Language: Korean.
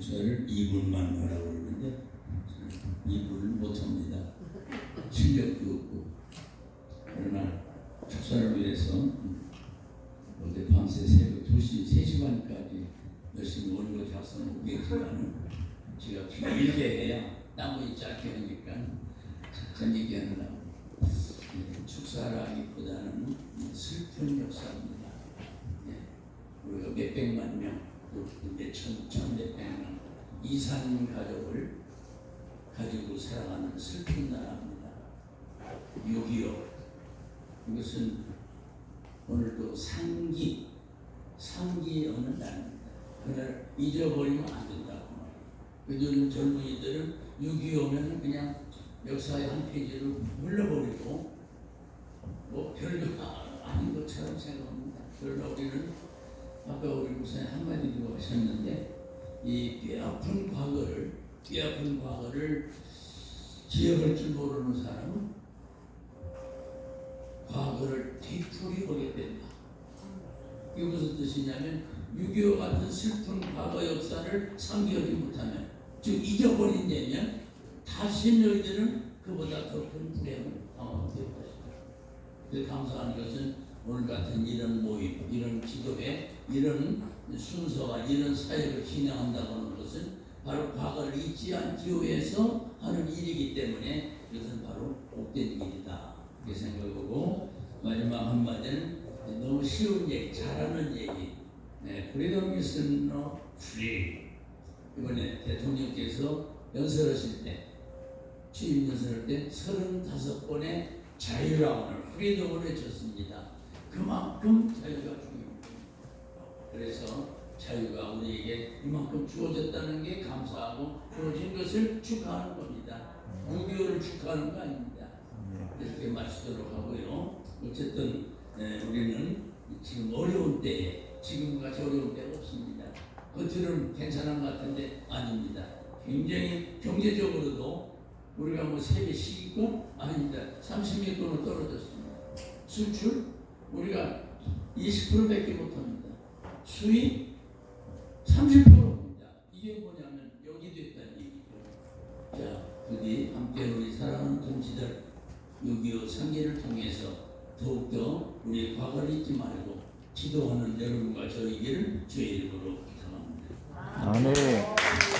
축사를 2분만 하라고 그러는데 2분을 못합니다. 실력도 없고 그러나 축사를 위해서 어제 밤새 새벽 2시, 3시 반까지 열심히 원고 작성을 하겠지만은 제가 길게 해야 나머지 짧게 하니까 전 얘기하느라고 예, 축사라기보다는 슬픈 역사입니다. 예, 우리가 몇백만 명, 또 몇천, 천몇 백만 이산 가족을 가지고 살아가는 슬픈 나라입니다. 6.25 이것은 오늘도 상기, 상기 어느 날입니다. 그날 잊어버리면 안 된다고. 요즘 젊은이들은 6.25면 그냥 역사의 한 페이지로 흘러버리고 뭐 별거 아닌 것처럼 생각합니다. 그러나 우리는 아까 우리 목사님 하셨는데 이 뼈아픈 과거를 뼈아픈 과거를 기억할 줄 모르는 사람은 과거를 되풀이하게 된다. 이게 무슨 뜻이냐면 6.25 같은 슬픈 과거 역사를 상기하지 못하면 즉 잊어버린 예면 다시 너희들은 그보다 더 큰 불행을 당하게 될 것이다. 그 감사하는 것은 오늘 같은 이런 모임, 이런 기도회, 이런 순서와 이런 사역을 진행한다고 하는 것은 바로 과거를 잊지 않기 위해서 하는 일이기 때문에 이것은 바로 복된 일이다. 이렇게 생각하고 마지막 한마디는 너무 쉬운 얘기, 잘하는 얘기. 네, is not free. 이번에 대통령께서 연설하실 때, 취임 연설할 때 35번의 자유라고는 프리덤을 외쳤습니다. 그만큼 자유가. 그래서 자유가 우리에게 이만큼 주어졌다는 게 감사하고 주어진 것을 축하하는 겁니다. 6.25를 축하하는 거 아닙니다. 이렇게 마치도록 하고요. 어쨌든 네, 우리는 지금 어려운 때에 지금같이 어려운 때가 없습니다. 겉으로는 괜찮은 것 같은데 아닙니다. 굉장히 경제적으로도 우리가 뭐 세계시기권 아닙니다. 30위권으로 떨어졌습니다. 수출 우리가 20%밖에 못합니다. 수입 30%입니다. 이게 뭐냐면 여기 됐다는 얘기죠. 자, 부디 함께 우리 사랑하는 동지들 6.25 상계를 통해서 더욱더 우리의 과거를 잊지 말고 기도하는 여러분과 저에게를 주의 이름으로 부탁합니다. 아멘.